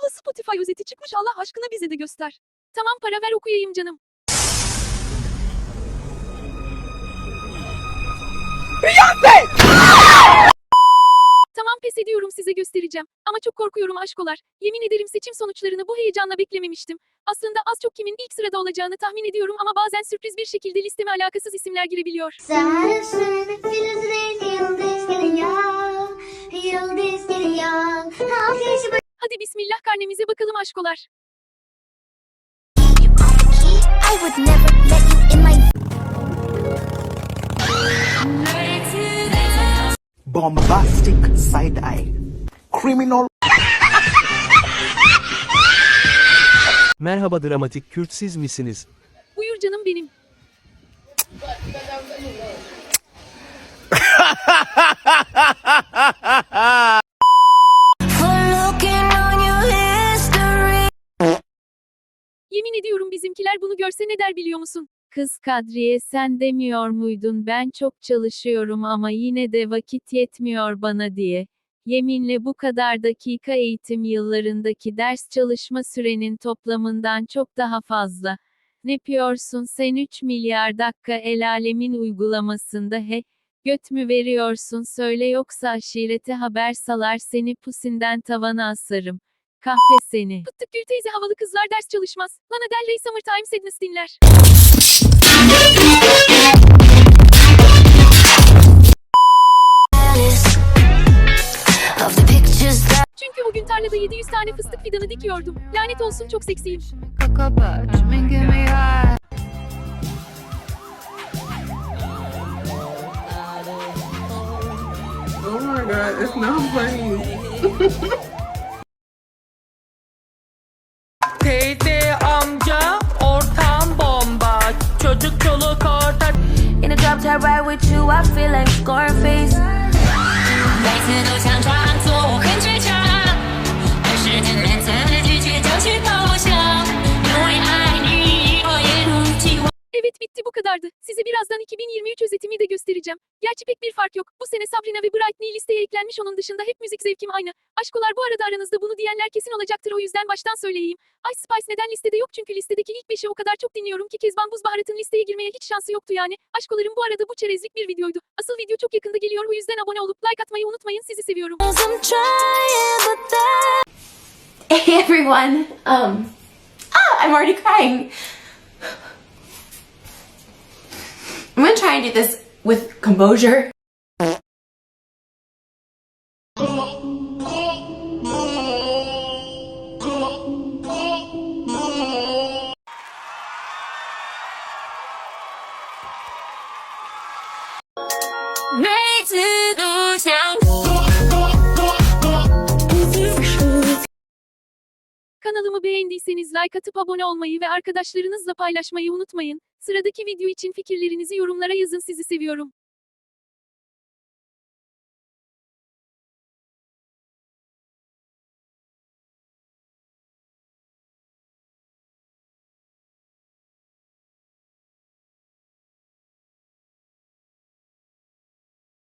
Abla Spotify özeti çıkmış Allah aşkına bize de göster. Tamam para ver okuyayım canım. Tamam pes ediyorum size göstereceğim. Ama çok korkuyorum aşkolar. Yemin ederim seçim sonuçlarını bu heyecanla beklememiştim. Aslında az çok kimin ilk sırada olacağını tahmin ediyorum ama bazen sürpriz bir şekilde listeme alakasız isimler girebiliyor. Sarılsın filizlerin yıldız geliyor Hadi bismillah karnemize bakalım aşkolar. Bombastic side eye, criminal Merhaba dramatik Kürt siz misiniz? Buyur canım benim. Yemin ediyorum bizimkiler bunu görse ne der biliyor musun? Kız Kadriye sen demiyor muydun ben çok çalışıyorum ama yine de vakit yetmiyor bana diye. Yeminle bu kadar dakika eğitim yıllarındaki ders çalışma sürenin toplamından çok daha fazla. Ne piyorsun sen 3 milyar dakika el alemin uygulamasında he? Göt mü veriyorsun söyle yoksa aşirete haber salar seni pusinden tavana asarım. Kahpe seni. Pıttık Gül teyze havalı kızlar ders çalışmaz. Lana Del Rey Summertime Sadness dinler. Çünkü bugün tarlada 700 tane fıstık fidanı dikiyordum. Lanet olsun çok seksiyim. Oh my god, it's not funny. I ride with you, I feel like Scarface. Kadardı. Size birazdan 2023 özetimi de göstereceğim. Gerçi pek bir fark yok. Bu sene Sabrina ve Britney listeye eklenmiş onun dışında hep müzik zevkim aynı. Aşkolar bu arada aranızda bunu diyenler kesin olacaktır o yüzden baştan söyleyeyim. Ice Spice neden listede yok çünkü listedeki ilk 5'i o kadar çok dinliyorum ki Kezban Buz Baharat'ın listeye girmeye hiç şansı yoktu yani. Aşkolarım bu arada bu çerezlik bir videoydu. Asıl video çok yakında geliyor o yüzden abone olup like atmayı unutmayın sizi seviyorum. Hey everyone. Um ah, I'm already crying. I do this with composure. Kanalımı beğendiyseniz like atıp abone olmayı ve arkadaşlarınızla paylaşmayı unutmayın. Sıradaki video için fikirlerinizi yorumlara yazın sizi seviyorum.